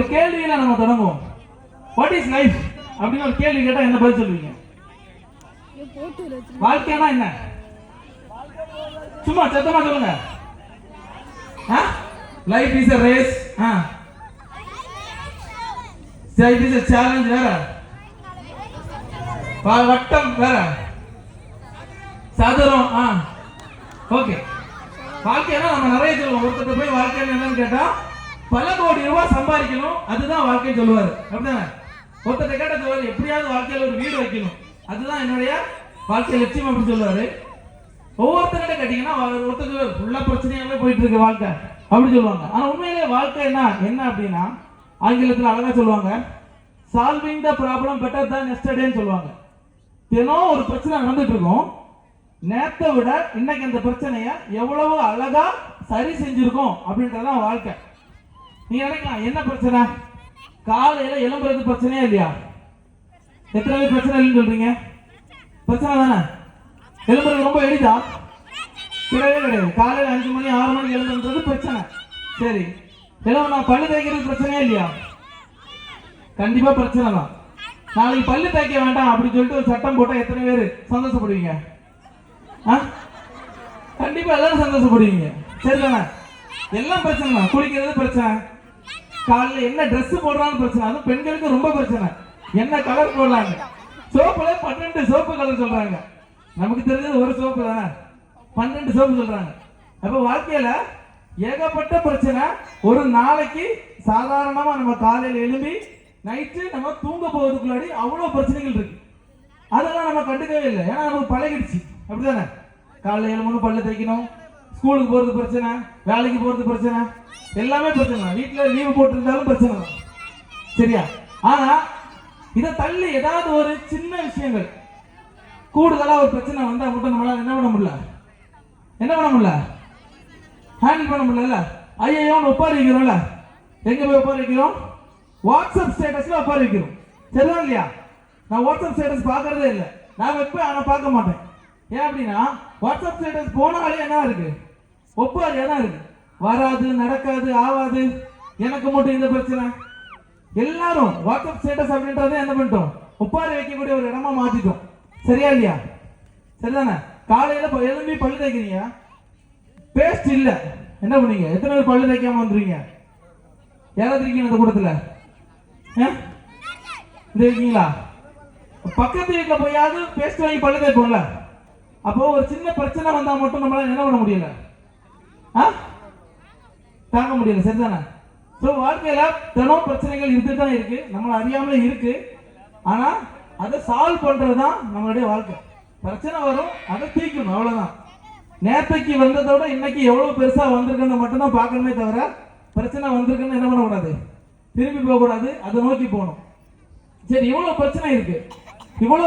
ஒரு கேள்வியில நம்ம தொடங்குவோம். வாட் இஸ் லைஃப் அப்படின்னு ஒரு கேள்வி கேட்டா என்ன பதில் சொல்லுவீங்க? வாழ்க்கைனா என்ன? சும்மா சத்தமா சொல்லுங்க. Life is a race life is a challenge வேற. வட்டம் வேற. சதுரம். ஆ. ஓகே வாழ்க்கைனா நம்ம நிறைய சொல்லுவோம். ஒருத்தர் போய் வாழ்க்கைன்னு என்னன்னு கேட்டா பல கோடி ரூபாய் சம்பாதிக்கணும். அதுதான் வாழ்க்கை சொல்லுவாரு. அப்படிதானே? ஒருத்தர் கேட்ட சொல்லுவாரு எப்படியாவது வாழ்க்கையில் ஒரு வீடு வைக்கணும். அதுதான் என்னுடைய வாழ்க்கை லட்சியம் அப்படின்னு சொல்லுவாரு. ஒவ்வொருத்தர்கிட்ட கேட்டீங்கன்னா ஒருத்தர் சொல்லுவார் ஃபுல்லா பிரச்சனையாகவே போயிட்டு இருக்கு வாழ்க்கை அப்படின்னு சொல்லுவாங்க. ஆனால் உண்மையிலே வாழ்க்கை என்ன என்ன அப்படின்னா ஆங்கிலத்தில் அழகாக சொல்லுவாங்க சால்விங் த ப்ராப்ளம் பெட்டர் தான் எஸ்டர்டேன்னு சொல்லுவாங்க. தினம் ஒரு பிரச்சனை நடந்துட்டு இருக்கும் நேத்தை விட இன்னைக்கு அந்த பிரச்சனையை எவ்வளவு அழகா சரி செஞ்சிருக்கோம் அப்படின்றதான் வாழ்க்கை. நீ நினைக்கலாம் என்ன பிரச்சனை? காலையில எழும்புறது பிரச்சனையா இல்லையா? எத்தனை பேர் பிரச்சனை இல்லைன்னு சொல்றீங்க? பிரச்சனை தானே? எழும்புறது ரொம்ப எளிதா? கிடையவே கிடையாது. காலையில அஞ்சு மணி ஆறு மணிக்கு எழும்புன்றது பிரச்சனை. சரி. எழும்ப நான் பல்லு தேய்க்கிறது பிரச்சனையா இல்லையா? கண்டிப்பா பிரச்சனை தான். நாளைக்கு பல்லு தேய்க்க வேண்டாம் அப்படின்னு சொல்லிட்டு ஒரு சட்டம் போட்டா எத்தனை பேர் சந்தோஷப்படுவீங்க? ஆ? கண்டிப்பா எல்லாரும் சந்தோஷப்படுவீங்க. சரிதானே? எல்லாம் பிரச்சனை தான் குளிக்கிறது பிரச்சனை. காலையில் என்ன ட்ரெஸ் போடுறாலும் பிரச்சனை. அதுவும் பெண்களுக்கு ரொம்ப பிரச்சனை. என்ன கலர் போடலாங்க சோப்புல பன்னெண்டு சோப்பு கலர் சொல்றாங்க. நமக்கு தெரிஞ்சது ஒரு சோப்பு தானே? பன்னெண்டு சோப்பு சொல்றாங்க. அப்ப வாழ்க்கையில ஏகப்பட்ட பிரச்சனை. ஒரு நாளைக்கு சாதாரணமா நம்ம காலையில் எழும்பி நைட்டு நம்ம தூங்க போவதுக்குள்ளாடி அவ்வளோ பிரச்சனைகள் இருக்கு. அதெல்லாம் நம்ம கண்டுக்கவே இல்லை. ஏன்னா நமக்கு பழகிடுச்சு. அப்படிதானே காலையில் ஏழு மணி தைக்கணும் ஸ்கூலுக்கு போகிறது பிரச்சனை வேலைக்கு போகிறது பிரச்சனை எல்லாமே பிரச்சனை. தான் வீட்டுல லீவு போட்டிருந்தாலும் பிரச்சனை. தான் சரியா? ஆனால் இதை தள்ளி ஏதாவது ஒரு சின்ன விஷயங்கள் கூடுதலாக ஒரு பிரச்சனை வந்தால் மட்டும் நம்மளால் என்ன பண்ண முடியல? என்ன பண்ண முடியல? ஹேண்டில் பண்ண முடியல ஐயோ ஒப்பாரி வைக்கிறோம்ல எங்கே போய் ஒப்பாரி வைக்கிறோம் வாட்ஸ்அப் ஸ்டேட்டஸில் ஒப்பாரி வைக்கிறோம் சரிதான் இல்லையா? நான் வாட்ஸ்அப் ஸ்டேட்டஸ் பார்க்கறதே இல்லை. நான் வைப்பேன் ஆனால் பார்க்க மாட்டேன். ஏன் அப்படின்னா வாட்ஸ்அப் ஸ்டேட்டஸ் போனாலே என்ன இருக்குது ஒப்பாரியா தான் இருக்கு. வராது நடக்காது ஆவாது. எனக்கு மட்டும் இந்த பிரச்சனை? எல்லாரும் வாட்ஸ்அப் ஸ்டேட்டஸ் அப்படின்றத என்ன பண்ணிட்டோம்? ஒப்பாரி வைக்கக்கூடிய ஒரு இடமா மாத்திட்டோம். சரியா இல்லையா? சரிதானே? காலையில ப- எழும்பி பல்லு தேய்க்கிறீங்க. பேஸ்ட் இல்ல. என்ன பண்ணீங்க? எத்தனை பேர் பல்லு தேய்க்காம வந்துருவீங்க யாராவது இருக்கீங்க இந்த கூட்டத்துல? இந்த இருக்கீங்களா? பக்கத்து வீட்டில் போயாவது பேஸ்ட் வாங்கி பல்லு தேய்ப்போம்ல. அப்போ ஒரு சின்ன பிரச்சனை வந்தா மட்டும் நம்மளால என்ன பண்ண முடியல? தாங்க முடியல சரிதானே? ஸோ வாழ்க்கையில தினம் பிரச்சனைகள் இருந்துட்டு தான் இருக்கு. நம்மளை அறியாமலே இருக்கு. ஆனா அதை சால்வ் பண்றது தான் நம்மளுடைய வாழ்க்கை. பிரச்சனை வரும் அதை தீர்க்கணும் அவ்வளோதான் நேற்றைக்கு வந்ததை விட இன்னைக்கு எவ்வளவு பெருசாக வந்திருக்குன்னு மட்டும்தான் பார்க்கணுமே தவிர பிரச்சனை வந்திருக்குன்னு என்ன பண்ணக்கூடாது? திரும்பி போகக்கூடாது அதை நோக்கி போகணும். சரி இவ்வளவு பிரச்சனை இருக்கு. இவ்வளவு